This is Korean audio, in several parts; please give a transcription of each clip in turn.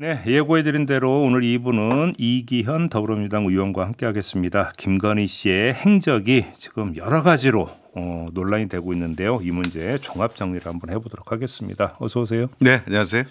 네, 예고해드린 대로 오늘 2부는 이기현 더불어민주당 의원과 함께하겠습니다. 김건희 씨의 행적이 지금 여러 가지로 어, 논란이 되고 있는데요. 이 문제 종합 정리를 한번 해보도록 하겠습니다. 어서 오세요. 네, 안녕하세요.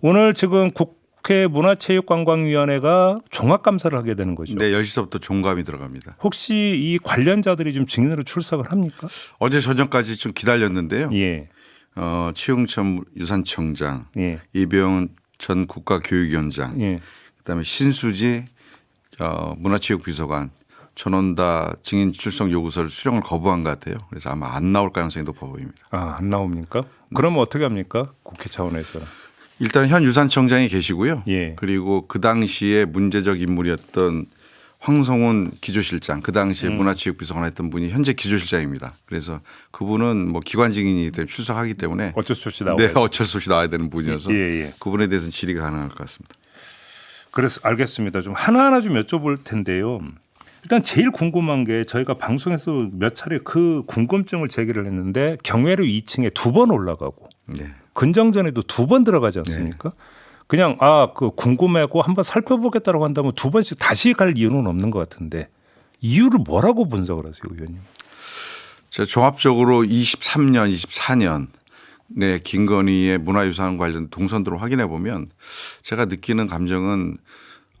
오늘 지금 국회 문화체육관광위원회가 종합 감사를 하게 되는 거죠. 네, 10시부터 종감이 들어갑니다. 혹시 이 관련자들이 좀 증인으로 출석을 합니까? 어제 저녁까지 좀 기다렸는데요. 예, 어, 최용천 유산청장, 예, 이병훈 전 국가교육위원장, 예. 그다음에 신수지 어, 문화체육비서관 전원다 증인 출석 요구서를 수령을 거부한 것 같아요. 그래서 아마 안 나올 가능성이 높아 보입니다. 아, 안 나옵니까? 그러면 어떻게 합니까? 국회 차원에서. 일단 현 유산청장이 계시고요. 예. 그리고 그 당시에 문제적 인물이었던 황성훈 기조실장, 그 당시에 음. 문화체육비서관 했던 분이 현재 기조실장입니다. 그래서 그분은 뭐 기관 증인이 때문에 출석하기 때문에 어쩔 수 없이 나오고. 네, 어쩔 수 없이 나와야 되는 분이어서 예, 예. 그분에 대해서는 질의가 가능할 것 같습니다. 그래서 알겠습니다. 좀 하나하나 좀 여쭤볼 텐데요. 일단 제일 궁금한 게 저희가 방송에서 몇 차례 그 궁금증을 제기를 했는데 경회로 2층에 두 번 올라가고 네. 근정전에도 두 번 들어가지 않습니까? 그냥 아 그 궁금하고 한번 살펴보겠다고 한다면 두 번씩 다시 갈 이유는 없는 것 같은데 이유를 뭐라고 분석을 하세요, 의원님? 제가 종합적으로 23년, 24년 네, 김건희의 문화유산 관련 동선들을 확인해 보면 제가 느끼는 감정은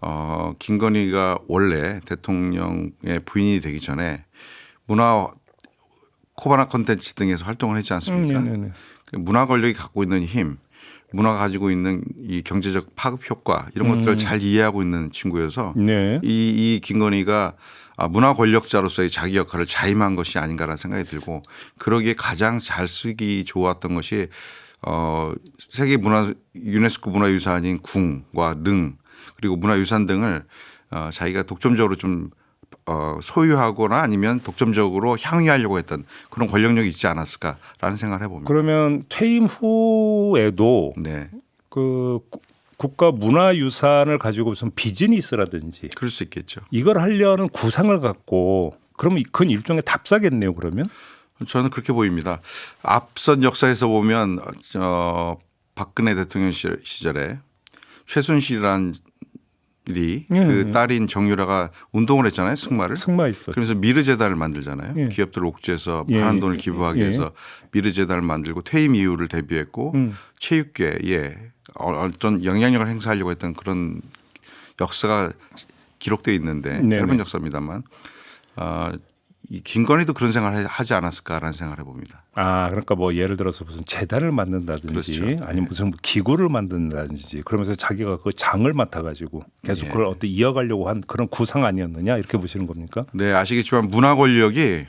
어, 김건희가 원래 대통령의 부인이 되기 전에 문화 코바나 콘텐츠 등에서 활동을 했지 않습니까? 음, 네네네. 그 문화 권력이 갖고 있는 힘, 문화가 가지고 있는 이 경제적 파급 효과 이런 것들을 잘 이해하고 있는 친구여서 네. 이, 이 김건희가 아, 문화 권력자로서의 자기 역할을 자임한 것이 아닌가라는 생각이 들고 그러기에 가장 잘 쓰기 좋았던 것이 어, 세계 문화 유네스코 문화유산인 궁과 능 그리고 문화유산 등을 어, 자기가 독점적으로 좀 어, 소유하거나 아니면 독점적으로 향유하려고 했던 그런 권력력이 있지 않았을까라는 생각을 해봅니다. 그러면 퇴임 후에도 네, 그 구- 국가 문화유산을 가지고 무슨 비즈니스라든지 그럴 수 있겠죠. 이걸 하려는 구상을 갖고 그러면 그건 일종의 답사겠네요. 그러면 저는 그렇게 보입니다. 앞선 역사에서 보면 어, 박근혜 대통령 시- 시절에 최순실이란 일 이 예, 그 예. 딸인 정유라가 운동을 했잖아요 승마를. 승마 있어. 그러면서 미르 재단을 만들잖아요. 예. 기업들 옥죄해서 예, 많은 예, 돈을 기부하기 예. 위해서 미르 재단을 만들고 퇴임 이후를 대비했고 음. 체육계에 어- 어떤 영향력을 행사하려고 했던 그런 역사가 기록돼 있는데 네네. 짧은 역사입니다만 어, 이 김건희도 그런 생각을 하지 않았을까라는 생각을 해봅니다. 아 그러니까 뭐 예를 들어서 무슨 재단을 만든다든지 그렇죠. 아니면 무슨 기구를 만든다든지 그러면서 자기가 그 장을 맡아가지고 계속 예. 그걸 어떻게 이어가려고 한 그런 구상 아니었느냐 이렇게 보시는 겁니까? 네, 아시겠지만 문화 권력이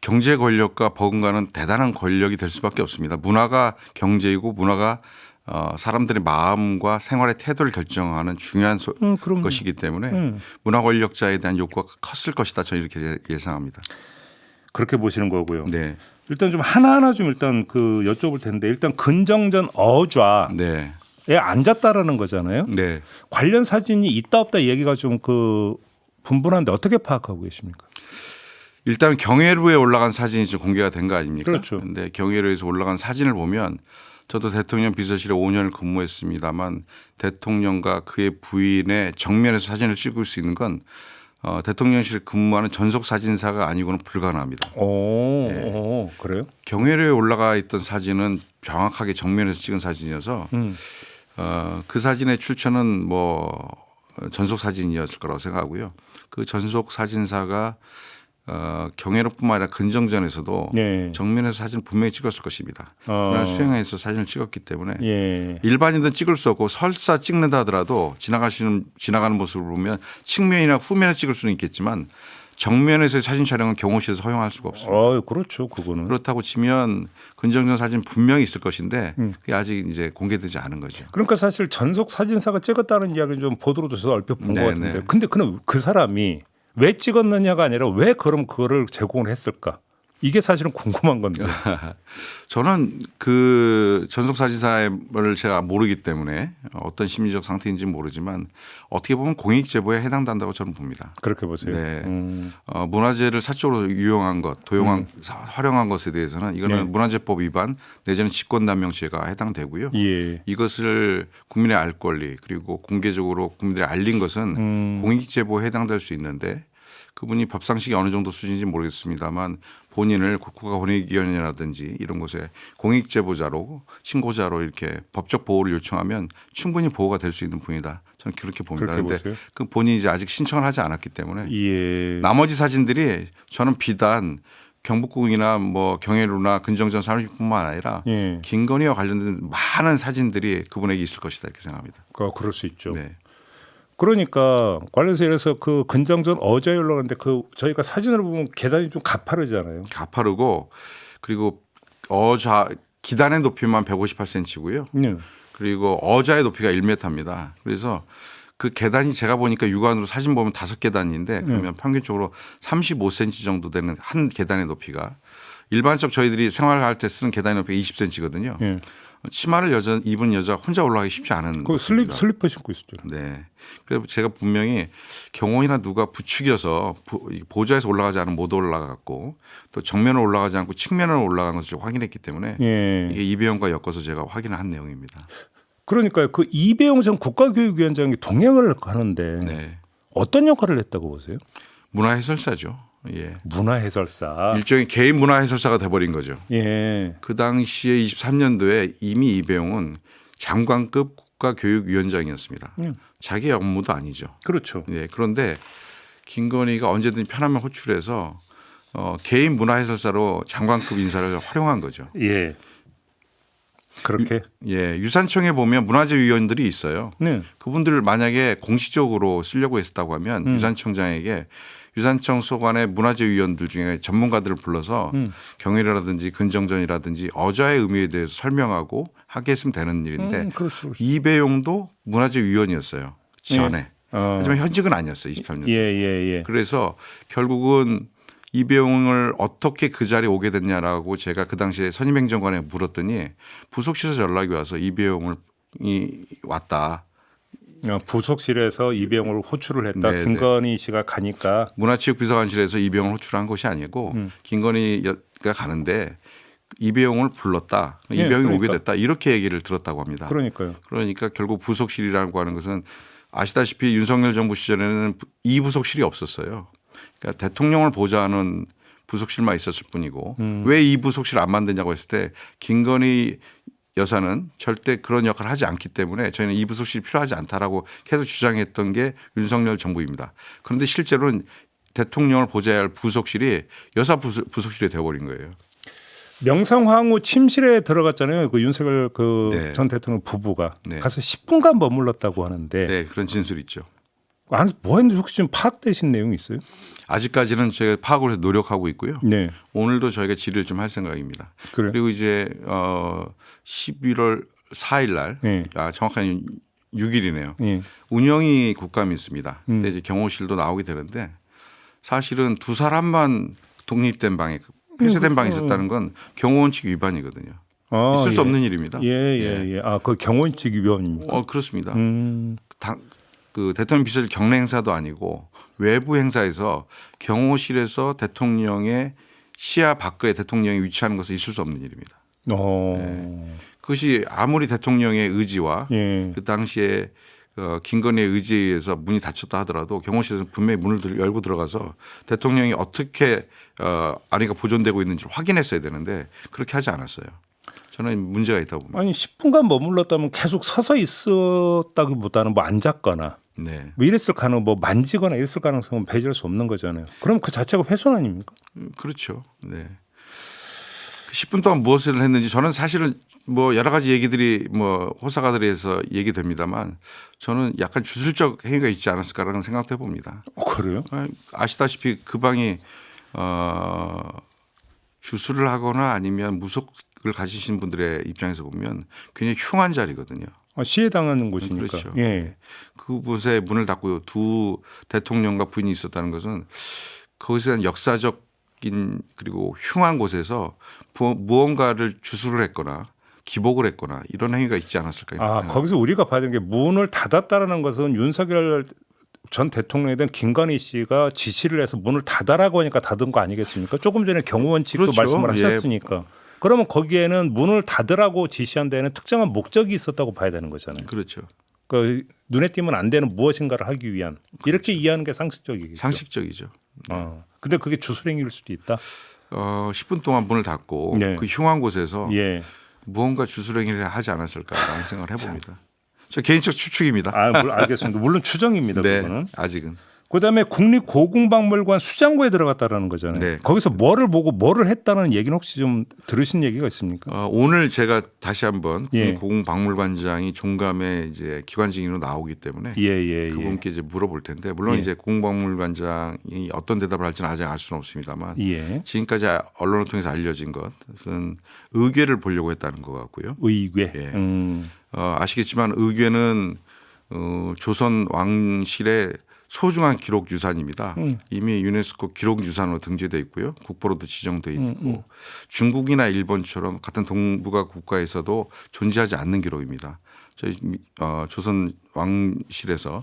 경제 권력과 버금가는 대단한 권력이 될 수밖에 없습니다. 문화가 경제이고 문화가 어, 사람들의 마음과 생활의 태도를 결정하는 중요한 소- 음, 것이기 때문에 음. 문화 권력자에 대한 욕구가 컸을 것이다. 저는 이렇게 예- 예상합니다. 그렇게 보시는 거고요. 네, 일단 좀 하나하나 좀 일단 그 여쭤볼 텐데 일단 근정전 어좌에 네, 앉았다라는 거잖아요. 네. 관련 사진이 있다 없다 얘기가 좀 그 분분한데 어떻게 파악하고 계십니까? 일단 경회로에 올라간 사진이 지금 공개가 된 거 아닙니까? 그렇죠. 근데 경회로에서 올라간 사진을 보면 저도 대통령 비서실에 5년을 근무했습니다만 대통령과 그의 부인의 정면에서 사진을 찍을 수 있는 건 어, 대통령실 근무하는 전속 사진사가 아니고는 불가능합니다. 오, 네. 오, 그래요? 경회로에 올라가 있던 사진은 정확하게 정면에서 찍은 사진이어서 음. 어, 그 사진의 출처는 뭐 전속 사진이었을 거라고 생각하고요. 그 전속 사진사가 어, 경회로뿐만 아니라 근정전에서도 네. 정면에서 사진을 분명히 찍었을 것입니다. 어. 그러나 수행해서 사진을 찍었기 때문에 예. 일반인들은 찍을 수 없고 설사 찍는다 하더라도 지나가시는 지나가는 모습을 보면 측면이나 후면에 찍을 수는 있겠지만 정면에서의 사진 촬영은 경호실에서 허용할 수가 없습니다. 어, 그렇죠. 그거는. 그렇다고 치면 근정전 사진 분명히 있을 것인데 음. 그게 아직 이제 공개되지 않은 거죠. 그러니까 사실 전속 사진사가 찍었다는 이야기를 좀 보도로 줘서 얼핏 본것 네, 같은데. 네. 근데 그는 그 사람이 왜 찍었느냐가 아니라 왜 그럼 그거를 제공을 했을까? 이게 사실은 궁금한 건데. 저는 그 전속 사진사를 제가 모르기 때문에 어떤 심리적 상태인지 는 모르지만 어떻게 보면 공익 제보에 해당된다고 저는 봅니다. 그렇게 보세요. 네. 음, 어, 문화재를 사적으로 유용한 것, 도용한 사- 활용한 것에 대해서는 이거는 네. 문화재법 위반 내지는 직권남용죄가 해당되고요. 예. 이것을 국민의 알 권리 그리고 공개적으로 국민들이 알린 것은 음, 공익 제보에 해당될 수 있는데 그분이 법상식이 어느 정도 수준인지 모르겠습니다만 본인을 국가권익위원회라든지 이런 곳에 공익제보자로 신고자로 이렇게 법적 보호를 요청하면 충분히 보호가 될 수 있는 분이다. 저는 그렇게 봅니다. 그런데. 그 본인이 이제 아직 신청을 하지 않았기 때문에 예. 나머지 사진들이 저는 비단 경북궁이나 뭐 경혜루나 근정전 사무실뿐만 아니라 예. 김건희와 관련된 많은 사진들이 그분에게 있을 것이다 이렇게 생각합니다. 그 그럴 수 있죠. 네. 그러니까 관련해서 예를 그 근정전 어제 올라갔는데 그 저희가 사진을 보면 계단이 좀 가파르잖아요. 가파르고 그리고 어좌 기단의 높이만 158cm고요. 네. 그리고 어좌의 높이가 1m입니다. 그래서 그 계단이 제가 보니까 육안으로 사진 보면 다섯 계단인데 그러면 평균적으로 35cm 정도 되는 한 계단의 높이가 일반적 저희들이 생활할 때 쓰는 계단의 높이가 20cm거든요. 예. 치마를 여자 입은 여자 혼자 올라가기 쉽지 않은 그 슬립. 슬리퍼 신고 있었죠. 네. 그래서 제가 분명히 경호이나 누가 부추겨서 보좌에서 올라가지 않으면 못 올라갔고 또 정면으로 올라가지 않고 측면으로 올라간 것을 확인했기 때문에 예. 이게 이배영과 엮어서 제가 확인을 한 내용입니다. 그러니까 그 이배용 전 국가교육위원장이 동행을 가는데 네. 어떤 역할을 했다고 보세요? 문화 해설사죠. 예. 문화 해설사. 일종의 개인 문화 해설사가 돼버린 거죠. 예. 그 당시에 23년도에 이미 이배용은 장관급 국가교육위원장이었습니다. 음. 자기 업무도 아니죠. 그렇죠. 예. 그런데 김건희가 언제든지 편하면 호출해서 어, 개인 문화 해설사로 장관급 인사를 활용한 거죠. 예. 그렇게. 예. 유산청에 보면 문화재 위원들이 있어요. 네. 그분들을 만약에 공식적으로 쓰려고 했었다고 하면 음. 유산청장에게 유산청 소관의 문화재 위원들 중에 전문가들을 불러서 음. 경위라든지 근정전이라든지 어좌의 의미에 대해서 설명하고 하게 했으면 되는 일인데 음, 그렇죠. 그렇죠. 이배용도 문화재 위원이었어요. 전에. 어. 하지만 현직은 아니었어요. 23년. 예, 예, 예. 그래서 결국은 이배용을 어떻게 그 자리에 오게 됐냐라고 제가 그 당시에 선임행정관에 물었더니 부속실에서 연락이 와서 이배용을 이 왔다. 어, 부속실에서 이배용을 호출을 했다. 네, 김건희 씨가 가니까 문화체육비서관실에서 이배용을 호출한 것이 아니고 음. 김건희가 가는데 이배용을 불렀다. 예, 이배용이 오게 그러니까. 됐다. 이렇게 얘기를 들었다고 합니다. 그러니까요. 그러니까 결국 부속실이라고 하는 것은 아시다시피 윤석열 정부 시절에는 부- 이 부속실이 없었어요. 그러니까 대통령을 보좌하는 부속실만 있었을 뿐이고 음. 왜이 부속실 안 만드냐고 했을 때 김건희 여사는 절대 그런 역할을 하지 않기 때문에 저희는 이 부속실이 필요하지 않다라고 계속 주장했던 게 윤석열 정부입니다. 그런데 실제로는 대통령을 보좌해야 할 부속실이 여사 부속- 부속실이 되어버린 거예요. 명성황후 침실에 들어갔잖아요. 그 윤석열 그 네. 전 대통령 부부가 네. 가서 10분간 머물렀다고 하는데 네, 그런 진술이 있죠. 안에서 뭐 했는지 혹시 좀 파악되신 내용이 있어요? 아직까지는 제가 파악을 해서 노력하고 있고요. 네. 오늘도 저희가 질의를 좀 할 생각입니다. 그래. 그리고 이제 어 11월 4일 날, 네. 아 정확한 6일이네요. 예. 운영이 국감이 있습니다. 음. 근데 이제 경호실도 나오게 되는데 사실은 두 사람만 독립된 방에 폐쇄된 방에 있었다는 건 경호원 측 위반이거든요. 아, 있을 수 예. 없는 일입니다. 예, 예, 예. 아, 그 경호인직 위원입니까? 어 그렇습니다. 음. 당, 그 대통령 비서실 경례 행사도 아니고 외부 행사에서 경호실에서 대통령의 시야 밖에 대통령이 위치하는 것은 있을 수 없는 일입니다. 어. 그것이 아무리 대통령의 의지와 예. 그 당시에 어, 김건희의 의지에 의해서 문이 닫혔다 하더라도 경호실에서 분명히 문을 들- 열고 들어가서 대통령이 어떻게 어, 안위가 보존되고 있는지 확인했어야 되는데 그렇게 하지 않았어요. 저는 문제가 있다고 봅니다. 아니 10분간 머물렀다면 계속 서서 있었다기보다는 뭐 앉았거나 네, 뭐 이랬을 가능 뭐 만지거나 이랬을 가능성은 배제할 수 없는 거잖아요. 그럼 그 자체가 훼손 아닙니까? 음, 그렇죠. 네. 그 10분 동안 무엇을 했는지 저는 사실은 뭐 여러 가지 얘기들이 뭐 호사가들에서 얘기됩니다만 저는 약간 주술적 행위가 있지 않았을까라는 생각도 해봅니다. 어, 그래요? 아, 아시다시피 그 방이 어 주술을 하거나 아니면 무속을 가지신 분들의 입장에서 보면 굉장히 흉한 자리거든요. 아, 시해 당하는 곳이니까. 그렇죠. 예. 그곳에 문을 닫고 두 대통령과 부인이 있었다는 것은 그것에 대한 역사적 섞인 그리고 흉한 곳에서 부- 무언가를 주술을 했거나 기복을 했거나 이런 행위가 있지 않았을까 아 생각합니다. 거기서 우리가 봐야 되는 게 문을 닫았다라는 것은 윤석열 전 대통령이든 김건희 씨가 지시를 해서 문을 닫아라고 하니까 닫은 거 아니겠습니까? 조금 전에 경호원 측도 그렇죠. 말씀을 예. 하셨으니까. 그러면 거기에는 문을 닫으라고 지시한 데에는 특정한 목적이 있었다고 봐야 되는 거잖아요. 그렇죠. 그 눈에 띄면 안 되는 무엇인가를 하기 위한 이렇게 이해하는 게 상식적이겠죠. 상식적이죠. 어. 근데 그게 주술행위일 수도 있다. 어, 10분 동안 문을 닫고 네. 그 흉한 곳에서 예. 무언가 주술행위를 하지 않았을까라는 생각을 해봅니다. 저 개인적 추측입니다. 아, 물론 알겠습니다. 물론 추정입니다. 네, 그거는. 아직은 그다음에 국립고궁박물관 수장고에 들어갔다라는 거잖아요. 네, 거기서 뭐를 보고 뭐를 했다는 얘기는 혹시 좀 들으신 얘기가 있습니까? 어, 오늘 제가 다시 한번 예. 고궁박물관장이 종감에 이제 기관 증인으로 나오기 때문에 예, 예, 예. 그분께 이제 물어볼 텐데 물론 예. 이제 고궁박물관장이 어떤 대답을 할지는 아직 알 수는 없습니다만 예. 지금까지 언론을 통해서 알려진 것은 의궤를 보려고 했다는 것 같고요. 의궤. 예. 음. 어, 아시겠지만 의궤는 어, 조선 왕실의 소중한 기록 유산입니다. 음. 이미 유네스코 기록 유산으로 등재돼 있고요. 국보로도 지정돼 있고 음, 음. 중국이나 일본처럼 같은 동북아 국가에서도 존재하지 않는 기록입니다. 저희 미- 어, 조선 왕실에서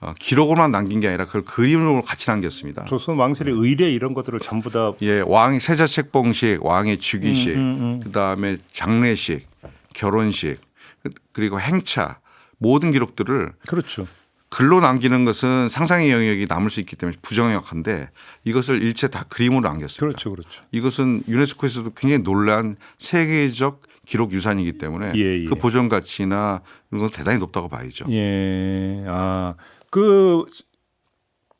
어, 기록으로만 남긴 게 아니라 그걸 그림으로 같이 남겼습니다. 조선 왕실의 의례 이런 것들을 전부 다 예, 왕 세자책 봉식, 왕의 즉위식, 음, 음, 음. 그다음에 장례식, 결혼식, 그- 그리고 행차 모든 기록들을 그렇죠. 글로 남기는 것은 상상의 영역이 남을 수 있기 때문에 부정역한데 이것을 일체 다 그림으로 남겼습니다. 그렇죠. 그렇죠. 이것은 유네스코에서도 굉장히 놀란 세계적 기록 유산이기 때문에 예, 예. 그 보존 가치나 이런 건 대단히 높다고 봐야죠. 예. 아, 그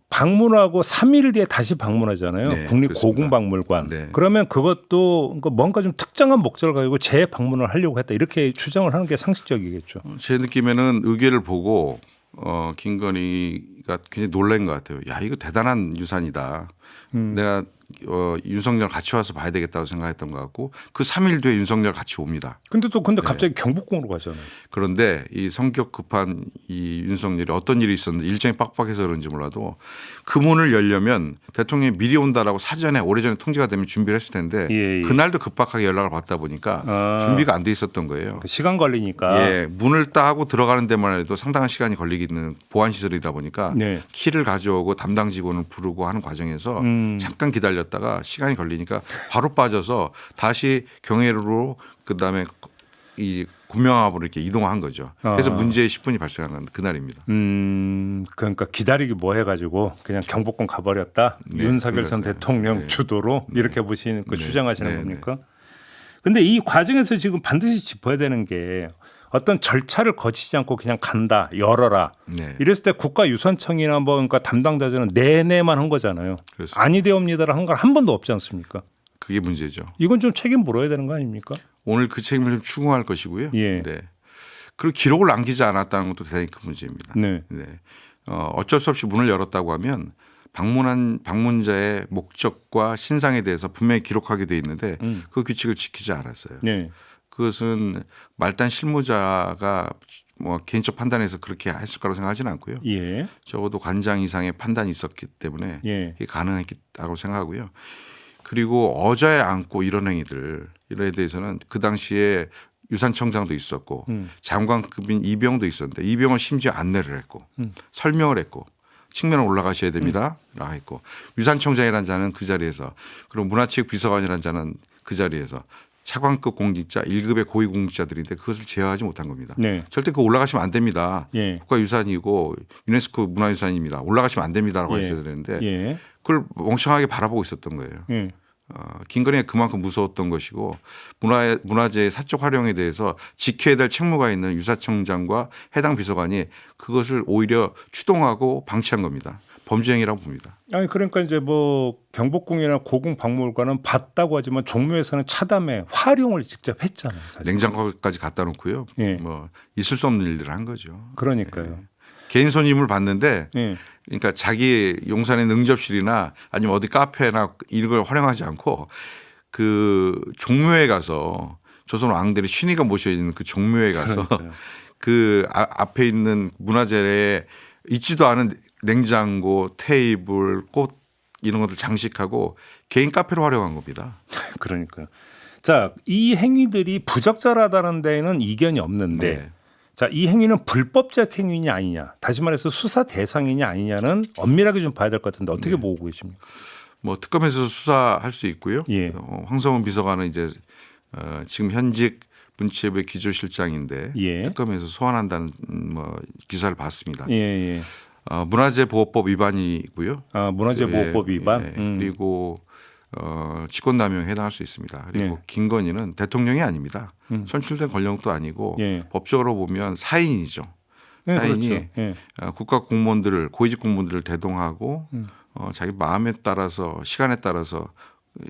방문하고 3일 뒤에 다시 방문하잖아요. 네, 국립고궁박물관. 네. 그러면 그것도 그러니까 뭔가 좀 특정한 목적을 가지고 재방문을 하려고 했다. 이렇게 추정을 하는 게 상식적이겠죠. 제 느낌에는 의궤를 보고 어 김건희가 굉장히 놀란 것 같아요. 야 이거 대단한 유산이다. 음. 내가 어, 윤석열 같이 와서 봐야 되겠다고 생각했던 것 같고 그 3일 뒤에 윤석열 같이 옵니다. 근데 또 네. 근데 갑자기 경복궁으로 가잖아요. 그런데 이 성격 급한 이 윤석열이 어떤 일이 있었는지 일정이 빡빡해서 그런지 몰라도 그 문을 열려면 대통령이 미리 온다라고 사전에 오래전에 통지가 되면 준비를 했을 텐데 예, 예. 그날도 급박하게 연락을 받다 보니까 아. 준비가 안 돼 있었던 거예요. 그 시간 걸리니까. 예, 문을 따고 들어가는 데만 해도 상당한 시간이 걸리기는 보안 시설이다 보니까 네. 키를 가져오고 담당 직원을 부르고 하는 과정에서 음. 잠깐 기다 렸다가 시간이 걸리니까 바로 빠져서 다시 경회로 그다음에 이 군명합으로 이렇게 이동한 거죠. 그래서 아. 문제의 10분이 발생한 건 그날입니다. 음, 그러니까 기다리기 뭐 해가지고 그냥 경복궁 가버렸다. 네, 윤석열 전. 대통령 네. 주도로 이렇게 보시는 그 네, 주장하시는 네, 겁니까? 근데 이 과정에서 지금 반드시 짚어야 되는 게 어떤 절차를 거치지 않고 그냥 간다, 열어라. 네. 이랬을 때 국가유산청이나 뭐 그러니까 담당자들은 내내만 한 거잖아요. 그렇습니다. 아니되옵니다를 한건한 번도 없지 않습니까? 그게 문제죠. 이건 좀 책임 물어야 되는 거 아닙니까? 오늘 그 책임을 좀 추궁할 것이고요. 예. 네. 그리고 기록을 남기지 않았다는 것도 대단히 큰 문제입니다. 네. 네. 어, 어쩔 수 없이 문을 열었다고 하면 방문한 방문자의 목적과 신상에 대해서 분명히 기록하게 돼 있는데 음. 그 규칙을 지키지 않았어요. 네. 그것은 말단 실무자가 뭐 개인적 판단에서 그렇게 했을 거라고 생각하지는 않고요. 예. 적어도 관장 이상의 판단이 있었기 때문에 예. 가능했다고 생각하고요. 그리고 어자에 안고 이런 행위들 이런 에 대해서는 그 당시에 유산청장도 있었고 음. 장관급인 이병도 있었는데 이병은 심지어 안내를 했고 음. 설명을 했고 측면을 올라가셔야 됩니다. 라고 했고 유산청장이라는 자는 그 자리에서 그리고 문화체육 비서관이라는 자는 그 자리에서 차관급 공직자 1급의 고위 공직자들인데 그것을 제어하지 못한 겁니다. 네. 절대 그 올라가시면 안 됩니다. 예. 국가유산이고 유네스코 문화유산입니다. 올라가시면 안 됩니다라고 예. 했어야 되는데 예. 그걸 멍청하게 바라보고 있었던 거예요. 예. 어, 김건희가 그만큼 무서웠던 것이고 문화 문화재의 사적 활용에 대해서 지켜야 될 책무가 있는 유사청장과 해당 비서관이 그것을 오히려 추동하고 방치한 겁니다. 범죄 행위라고 봅니다. 아니 그러니까 이제 뭐 경복궁이나 고궁 박물관은 봤다고 하지만 종묘에서는 차담에 활용을 직접 했잖아요. 사실. 냉장고까지 갖다 놓고요. 예. 뭐 있을 수 없는 일들을 한 거죠. 그러니까요. 개인 손님을 봤는데 예. 그러니까 자기 용산의 능접실이나 아니면 어디 카페나 이런 걸 활용하지 않고 그 종묘에 가서 조선 왕들이 신의가 모셔 있는 그 종묘에 가서 그러니까요. 그 아- 앞에 있는 문화재에 있지도 않은 냉장고, 테이블, 꽃 이런 것들 장식하고 개인 카페로 활용한 겁니다. 그러니까요. 자, 이 행위들이 부적절하다는 데에는 이견이 없는데 네. 자, 이 행위는 불법적 행위냐 아니냐. 다시 말해서 수사 대상이냐 아니냐는 엄밀하게 좀 봐야 될 것 같은데 어떻게 보고 계십니까? 뭐 특검에서 수사할 수 있고요. 예. 어, 황성훈 비서관은 이제 어, 지금 현직 문체부의 기조실장인데 예. 특검에서 소환한다는 음, 뭐 기사를 봤습니다. 예, 예. 어, 문화재 보호법 위반이고요. 아, 문화재 보호법 예, 위반. 예. 음. 그리고 어, 직권남용에 해당할 수 있습니다. 그리고 예. 김건희는 대통령이 아닙니다. 음. 선출된 권력도 아니고 예. 법적으로 보면 사인이죠. 예, 사인이 그렇죠. 예. 어, 국가 공무원들을 고위직 공무원들을 대동하고 음. 어, 자기 마음에 따라서 시간에 따라서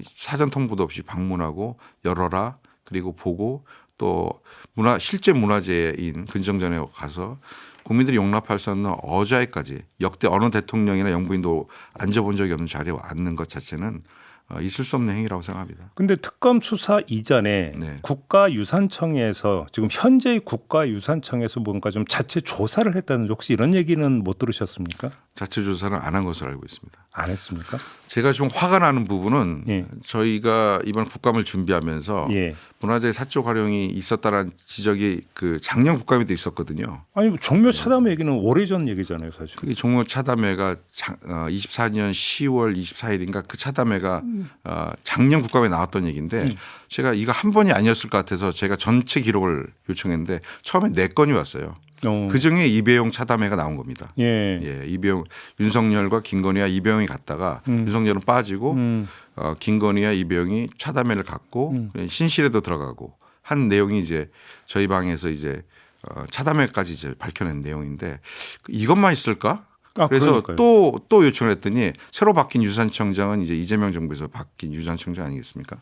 사전 통보도 없이 방문하고 열어라 그리고 보고 또 문화 실제 문화재인 근정전에 가서 국민들이 용납할 수 없는 어자에까지 역대 어느 대통령이나 영부인도 앉아본 적이 없는 자리에 앉는 것 자체는 어, 있을 수 없는 행위라고 생각합니다. 근데 특검 수사 이전에 네. 국가유산청에서 지금 현재의 국가유산청에서 뭔가 좀 자체 조사를 했다는 혹시 이런 얘기는 못 들으셨습니까? 자체 조사는 안한 것으로 알고 있습니다. 안 했습니까? 제가 좀 화가 나는 부분은 예. 저희가 이번 국감을 준비하면서 예. 문화재 사적 활용이 있었다라는 지적이 그 작년 국감에도 있었거든요. 아니 뭐 종묘 차담 얘기는 오래전 얘기잖아요, 사실. 그게 종로 차담회가 자- 어, 24년 10월 24일인가 그 차담회가 어, 작년 국감에 나왔던 얘기인데 제가 이거 한 번이 아니었을 것 같아서 제가 전체 기록을 요청했는데 처음에 네 건이 왔어요. 어. 그 중에 이배용 차담회가 나온 겁니다. 예. 예, 이배용 윤석열과 김건희와 이배용이 갔다가 음. 윤석열은 빠지고 음. 어, 김건희와 이배용이 차담회를 갖고 신실에도 들어가고 한 내용이 이제 저희 방에서 이제 어, 차담회까지 이제 밝혀낸 내용인데 이것만 있을까? 아, 그래서 그러니까요. 또또 요청을 했더니 새로 바뀐 유산청장은 이제 이재명 정부에서 바뀐 유산청장 아니겠습니까?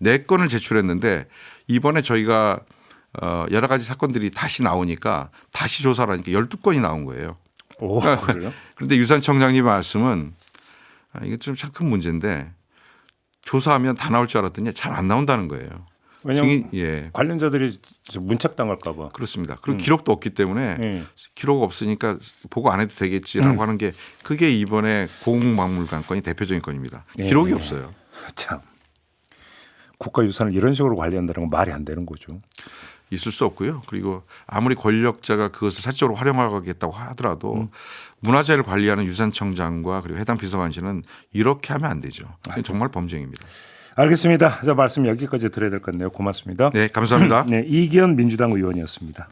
네 건을 제출했는데 이번에 저희가 어, 여러 가지 사건들이 다시 나오니까 다시 조사를 하니까 12건이 나온 거예요. 오, 그래요? 그런데 유산청장님 말씀은 아, 이게 좀 참 큰 문제인데 조사하면 다 나올 줄 알았더니 잘 안 나온다는 거예요. 왜냐면 증인- 예 관련자들이 저 문책당할까 봐. 그렇습니다. 그리고 기록도 없기 때문에 예. 기록 없으니까 보고 안 해도 되겠지라고 하는 게 그게 이번에 고궁박물관 건이 대표적인 건입니다. 예, 기록이 예. 없어요. 참. 국가 유산을 이런 식으로 관리한다는 건 말이 안 되는 거죠. 있을 수 없고요. 그리고 아무리 권력자가 그것을 사적으로 활용하겠다고 하더라도 음. 문화재를 관리하는 유산청장과 그리고 해당 비서관실은 이렇게 하면 안 되죠. 정말 범죄입니다. 알겠습니다. 자 말씀 여기까지 드려야 될 것 같네요. 고맙습니다. 네, 감사합니다. 네, 이기현 민주당 의원이었습니다.